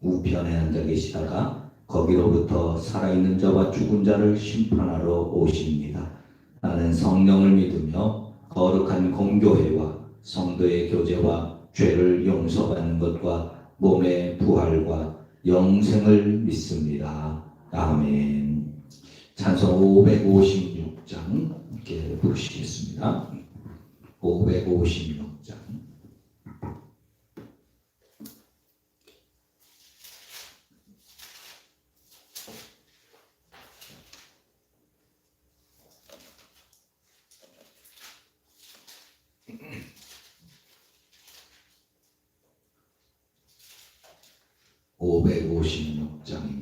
우편에 앉아 계시다가 거기로부터 살아있는 자와 죽은 자를 심판하러 오십니다. 나는 성령을 믿으며 거룩한 공교회와 성도의 교제와 죄를 용서받는 것과 몸의 부활과 영생을 믿습니다. 아멘. 찬송 556장 함께 부르시겠습니다. 556장. (556장입니다)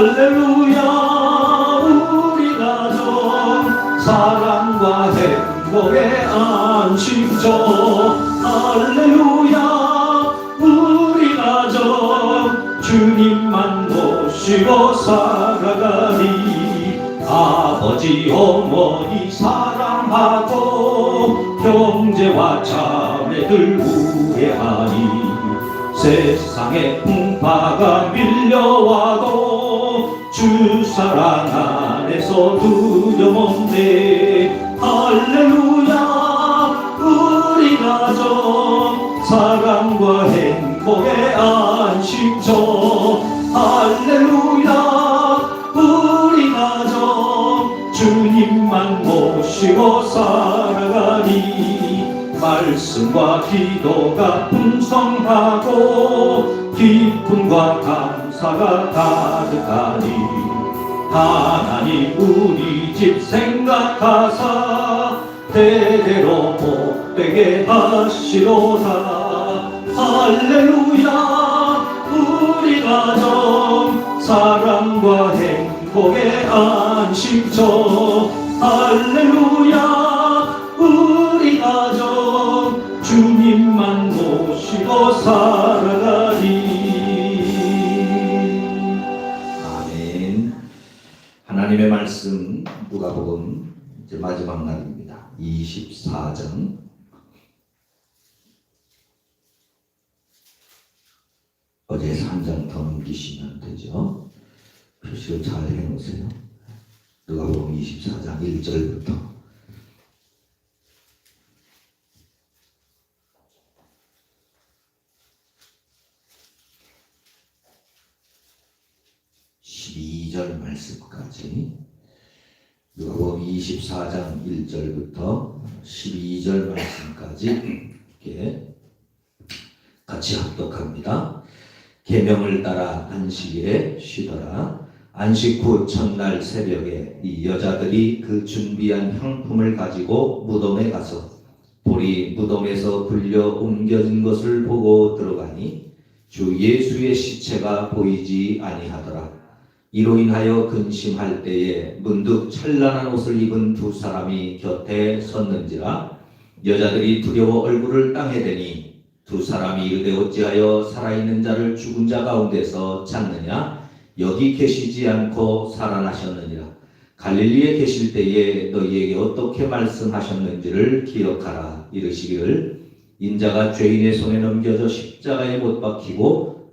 할렐루야 우리 가족 사랑과 행복의 안식처. 할렐루야 우리 가정 주님만 모시고 살아가니 아버지 어머니 사랑하고 형제와 자매들 우애하니 세상에 풍파가 밀려와도 주 사랑 안에서 두려움 없네. 할렐루야 우리 가정 사랑과 행복의 안식처. 할렐루야 우리 가정 주님만 모시고 살아가니 말씀과 기도가 풍성하고 기쁨과 감사가 가득하니 하나님 우리 집 생각하사 대대로 복되게 하시로다 할렐루야 우리 가정 사랑과 행복의 안식처 할렐루야 하나님의 말씀 누가복음 이제 마지막 날입니다. 24장 어제 3장 더 넘기시면 되죠. 표시를 잘 해놓으세요. 누가복음 24장 1절부터 14장 1절부터 12절 말씀까지 이렇게 같이 합독합니다. 계명을 따라 안식일에 쉬더라. 안식 후 첫날 새벽에 이 여자들이 그 준비한 향품을 가지고 무덤에 가서 돌이 무덤에서 굴려 옮겨진 것을 보고 들어가니 주 예수의 시체가 보이지 아니하더라. 이로 인하여 근심할 때에 문득 찬란한 옷을 입은 두 사람이 곁에 섰는지라 여자들이 두려워 얼굴을 땅에 대니 두 사람이 이르되 어찌하여 살아있는 자를 죽은 자 가운데서 찾느냐? 여기 계시지 않고 살아나셨느니라. 갈릴리에 계실 때에 너희에게 어떻게 말씀하셨는지를 기억하라 이르시기를. 인자가 죄인의 손에 넘겨져 십자가에 못 박히고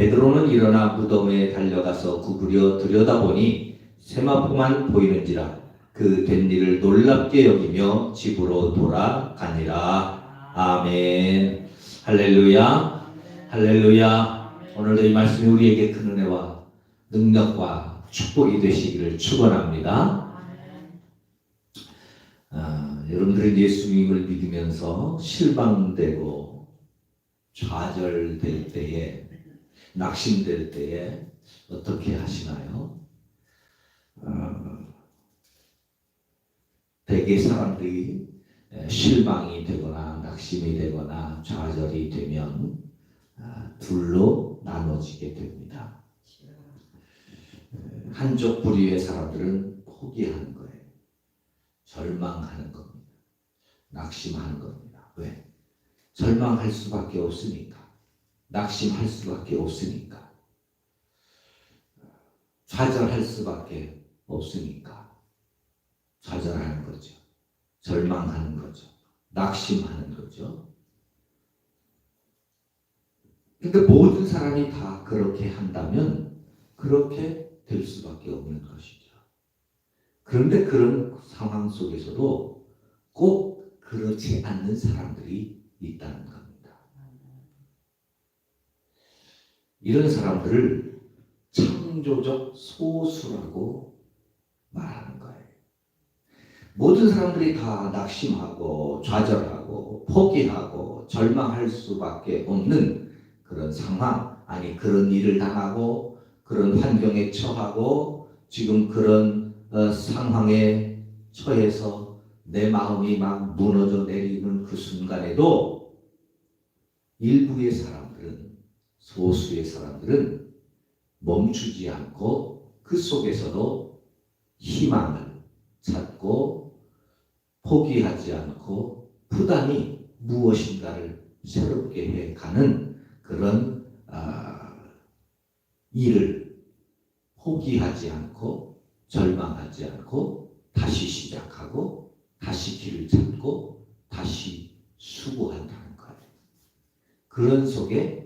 베드로는 일어나 무덤에 달려가서 구부려 들여다보니 세마포만 보이는지라 그 된 일을 놀랍게 여기며 집으로 돌아가니라. 아멘. 할렐루야. 할렐루야. 오늘도 이 말씀이 우리에게 큰 은혜와 능력과 축복이 되시기를 축원합니다. 아, 여러분들은 예수님을 믿으면서 실망되고 좌절될 때에 낙심될 때에 어떻게 하시나요? 어, 대개 사람들이 에, 실망이 되거나 낙심이 되거나 좌절이 되면 아, 둘로 나눠지게 됩니다. 에, 한쪽 부류의 사람들은 포기하는 거예요. 절망하는 겁니다. 낙심하는 겁니다. 왜? 절망할 수밖에 없으니까. 낙심할 수밖에 없으니까. 좌절할 수밖에 없으니까. 좌절하는 거죠. 절망하는 거죠. 낙심하는 거죠. 근데 모든 사람이 다 그렇게 한다면 그렇게 될 수밖에 없는 것이죠. 그런데 그런 상황 속에서도 꼭 그렇지 않는 사람들이 있다는 겁니다. 이런 사람들을 창조적 소수라고 말하는 거예요. 모든 사람들이 다 낙심하고 좌절하고 포기하고 절망할 수밖에 없는 그런 상황, 아니 그런 일을 당하고 그런 환경에 처하고 지금 그런 어, 상황에 처해서 내 마음이 막 무너져 내리는 그 순간에도 일부의 사람들은 소수의 사람들은 멈추지 않고 그 속에서도 희망을 찾고 포기하지 않고 부단히 무엇인가를 새롭게 해가는 그런 아, 일을 포기하지 않고 절망하지 않고 다시 시작하고 다시 길을 찾고 다시 수고한다는 거예요. 그런 속에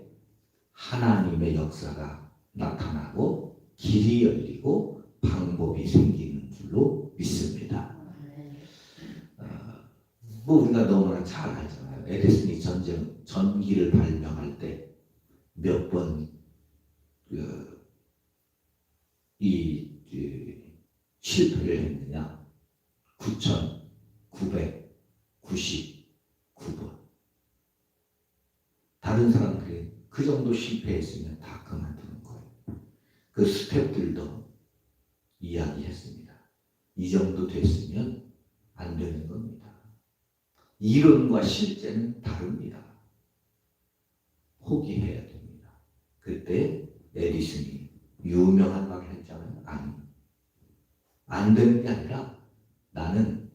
하나님의 역사가 나타나고 길이 열리고 방법이 생기는 줄로 믿습니다. 어, 뭐 우리가 너무나 잘 알잖아요. 에디슨이 전쟁 전기를 발명할 때 몇번 그, 이, 그, 실패를 했느냐? 9,999번. 다른 사람들이 그 정도 실패했으면 다 그만두는 거예요. 그 스태프들도 이야기했습니다. 이 정도 됐으면 안 되는 겁니다. 이론과 실제는 다릅니다. 포기해야 됩니다. 그때 에디슨이 유명한 말을 했잖아요. 안, 안 되는 게 아니라 나는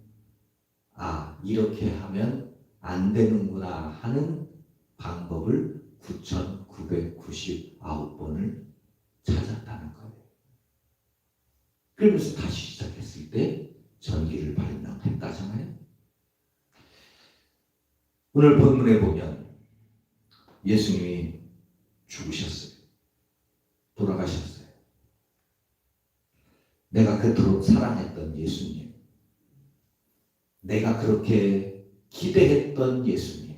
아 이렇게 하면 안 되는구나 하는 방법을 9,999번을 찾았다는 거예요. 그러면서 다시 시작했을 때 전기를 발명했다잖아요. 오늘 본문에 보면 예수님이 죽으셨어요. 돌아가셨어요. 내가 그토록 사랑했던 예수님. 내가 그렇게 기대했던 예수님.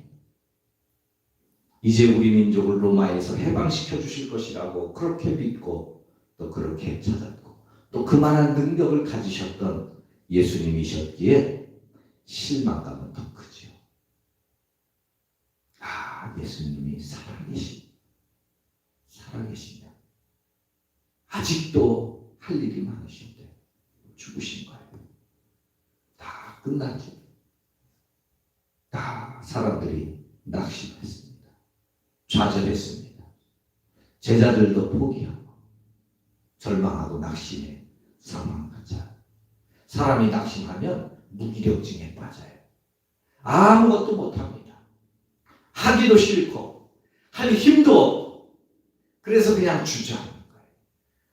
이제 우리 민족을 로마에서 해방시켜 주실 것이라고 그렇게 믿고 또 그렇게 찾았고 또 그만한 능력을 가지셨던 예수님이셨기에 실망감은 더 크죠. 아, 예수님이 살아계시, 살아계시냐. 아직도 할 일이 많으신데 죽으신 거예요. 다 끝났죠. 다 사람들이 낙심했습니다. 좌절했습니다. 제자들도 포기하고 절망하고 낙심해 사망하자. 사람이 낙심하면 무기력증에 빠져요. 아무것도 못합니다. 하기도 싫고 할 힘도 없고 그래서 그냥 주저하는 거예요.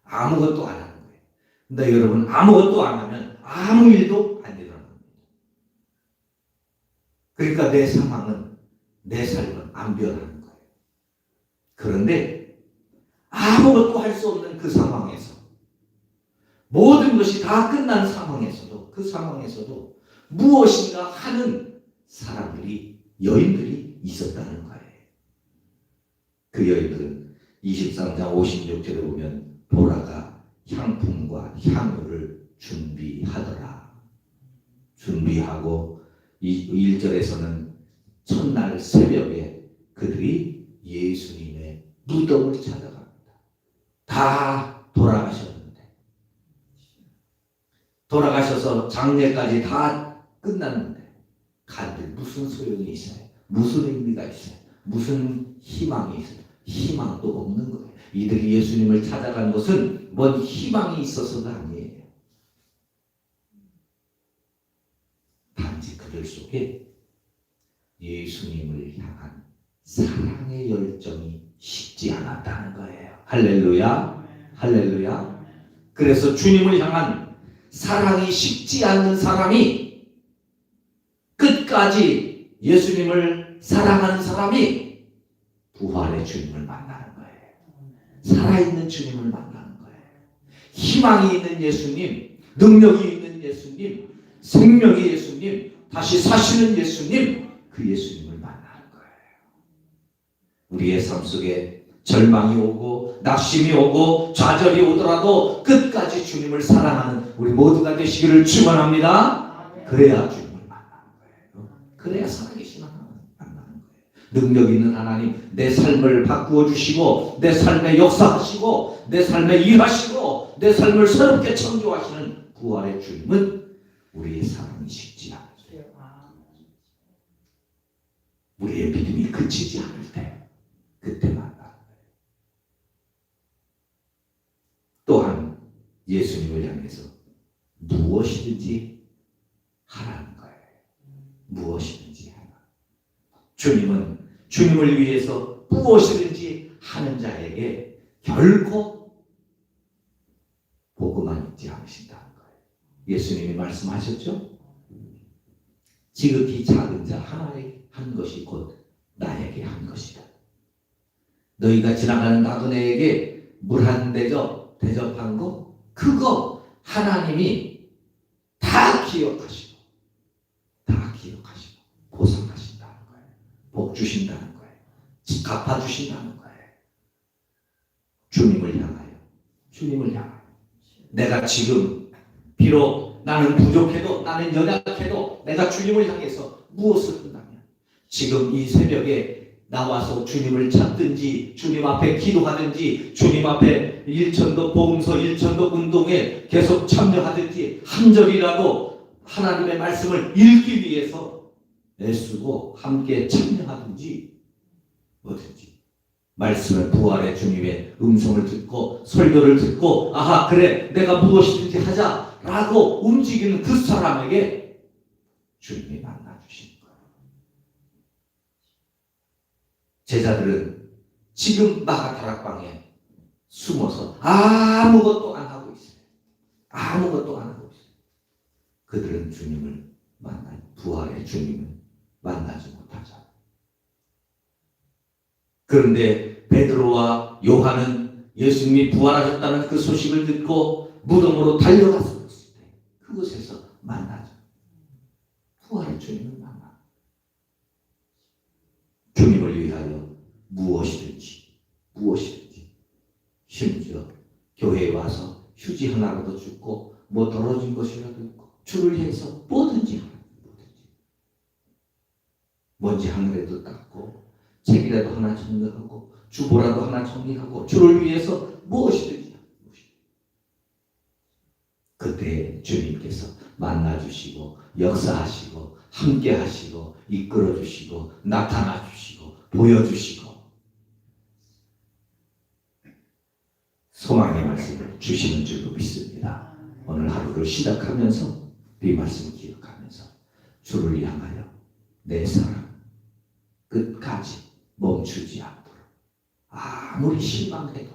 아무것도 안 하는 거예요. 근데 여러분 아무것도 안 하면 아무 일도 안 일어납니다. 그러니까 내 상황은 내 삶은 안 거예요. 그런데 아무것도 할 수 없는 그 상황에서 모든 것이 다 끝난 상황에서도 그 상황에서도 무엇인가 하는 사람들이 여인들이 있었다는 거예요. 그 여인들은 23장 56절에 보면 보라가 향품과 향유를 준비하더라. 준비하고 이 1절에서는 첫날 새벽에 그들이 예수님의 무덤을 찾아갑니다. 다 돌아가셨는데 돌아가셔서 장례까지 다 끝났는데 간들 무슨 소용이 있어요? 무슨 의미가 있어요? 무슨 희망이 있어요? 희망도 없는 거예요. 이들이 예수님을 찾아간 것은 뭔 희망이 있어서가 아니에요. 단지 그들 속에 예수님을 향한 사랑의 열정이 식지 않았다는 거예요. 할렐루야. 할렐루야. 그래서 주님을 향한 사랑이 식지 않는 사람이 끝까지 예수님을 사랑하는 사람이 부활의 주님을 만나는 거예요. 살아있는 주님을 만나는 거예요. 희망이 있는 예수님, 능력이 있는 예수님, 생명의 예수님, 다시 사시는 예수님, 그 예수님을 거예요. 우리의 삶 속에 절망이 오고 낙심이 오고 좌절이 오더라도 끝까지 주님을 사랑하는 우리 모두가 되시기를 축원합니다. 그래야 주님을 만나는 거예요. 그래야 살아계신 하나님 만나는 거예요. 능력 있는 하나님 내 삶을 바꾸어 주시고 내 삶에 역사하시고 내 삶에 일하시고 내 삶을 새롭게 창조하시는 부활의 주님은 우리의 사랑이 식지 않을 때 우리의 믿음이 그치지 때 그때 만나는 거예요. 또한 예수님을 향해서 무엇이든지 하라는 거예요. 무엇이든지 하라. 주님은 주님을 위해서 무엇이든지 하는 자에게 결코 보고만 있지 않으신다는 거예요. 예수님이 말씀하셨죠? 지극히 작은 자 하나에 한 것이 곧 나에게 한 것이다. 너희가 지나가는 나그네에게 물 한 대접 대접한 거 그거 하나님이 다 기억하시고 다 기억하시고 보상하신다는 거예요. 복 주신다는 거예요. 갚아 주신다는 거예요. 주님을 향하여 주님을 향하여 내가 지금 비록 나는 부족해도 나는 연약해도 내가 주님을 향해서 무엇을 한다면 지금 이 새벽에 나와서 주님을 찾든지 주님 앞에 기도하든지 주님 앞에 일천도 복음서 일천도 운동에 계속 참여하든지 한 절이라도 하나님의 말씀을 읽기 위해서 애쓰고 함께 참여하든지 뭐든지 말씀을 부활의 주님의 음성을 듣고 설교를 듣고 아하 그래 내가 무엇이든지 하자라고 움직이는 그 사람에게 주님이 만나 주시는 거예요. 제자들은 지금 마가 다락방에 숨어서 아무것도 안 하고 있어요. 아무것도 안 하고 있어요. 그들은 주님을 만나 부활의 주님을 만나지 못하잖아요. 그런데 베드로와 요한은 예수님이 부활하셨다는 그 소식을 듣고 무덤으로 달려갔을 때 그곳에서 만나죠. 부활의 주님을 만나. 주님을 위하여 무엇이든지 무엇이든지 심지어 교회에 와서 휴지 하나라도 줍고 뭐 떨어진 것이라도 있고 주를 위해서 뭐든지 하라. 뭐든지 먼지 하늘에도 닦고 책이라도 하나 정리하고 주보라도 하나 정리하고 주를 위해서 무엇이든지. 그때 주님께서 만나주시고 역사하시고 함께하시고 이끌어주시고 나타나주시고 보여주시고 소망의 말씀을 주시는 줄로 믿습니다. 오늘 하루를 시작하면서 이 말씀을 기억하면서 주를 향하여 내 사랑 끝까지 멈추지 않도록 아무리 실망해도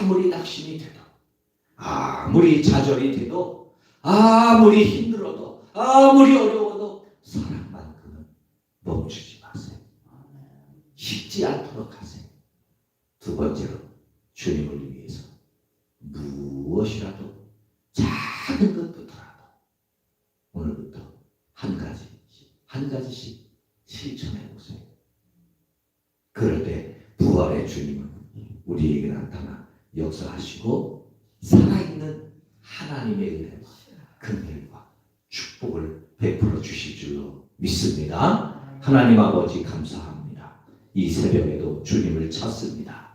아무리 낙심이 돼도 아무리 좌절이 돼도 아무리 힘들어도 아무리 어려워도 사랑만큼은 멈추지 마세요. 식지 않도록 하세요. 두 번째로 주님을 위해서 무엇이라도 작은 것부터라도 오늘부터 한 가지 한 가지씩 실천해 보세요. 그럴 때 부활의 주님은 우리에게 나타나 역사하시고 살아있는 하나님의 은혜와 긍휼과 축복을 베풀어 주실 줄로 믿습니다. 하나님 아버지 감사합니다. 이 새벽에도 주님을 찾습니다.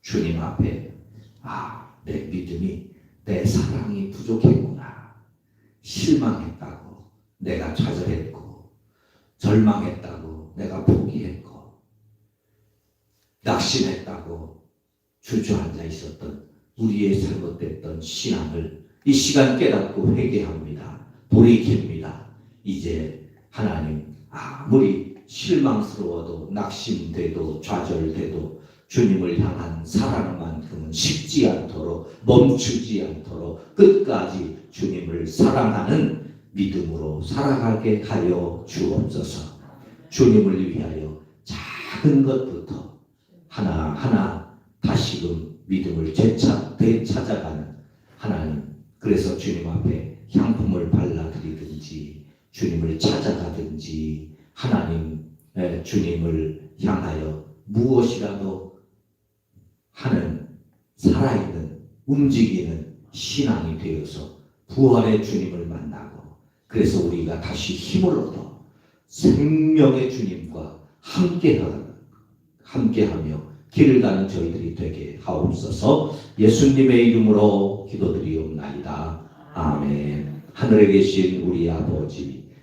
주님 앞에 아, 내 믿음이 내 사랑이 부족했구나. 실망했다고 내가 좌절했고 절망했다고 내가 포기했고 낙심했다고 주저앉아 있었던 우리의 잘못됐던 신앙을 이 시간 깨닫고 회개합니다. 돌이킵니다. 이제 하나님 아무리 실망스러워도 낙심돼도 좌절돼도 주님을 향한 사랑만큼은 식지 않도록 멈추지 않도록 끝까지 주님을 사랑하는 믿음으로 살아가게 하여 주옵소서. 주님을 위하여 작은 것부터 하나하나 다시금 믿음을 되찾, 되찾아가는 하나님. 그래서 주님 앞에 향품을 발라드리든지 주님을 찾아가든지 하나님 에, 주님을 향하여 무엇이라도 하는 살아있는 움직이는 신앙이 되어서 부활의 주님을 만나고 그래서 우리가 다시 힘을 얻어 생명의 주님과 함께하며 길을 가는 저희들이 되게 하옵소서 예수님의 이름으로 기도드리옵나이다. 아멘. 하늘에 계신 우리 아버지,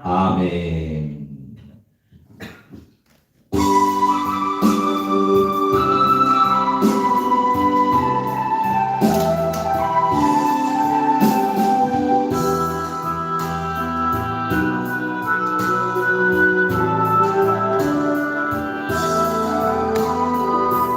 아멘.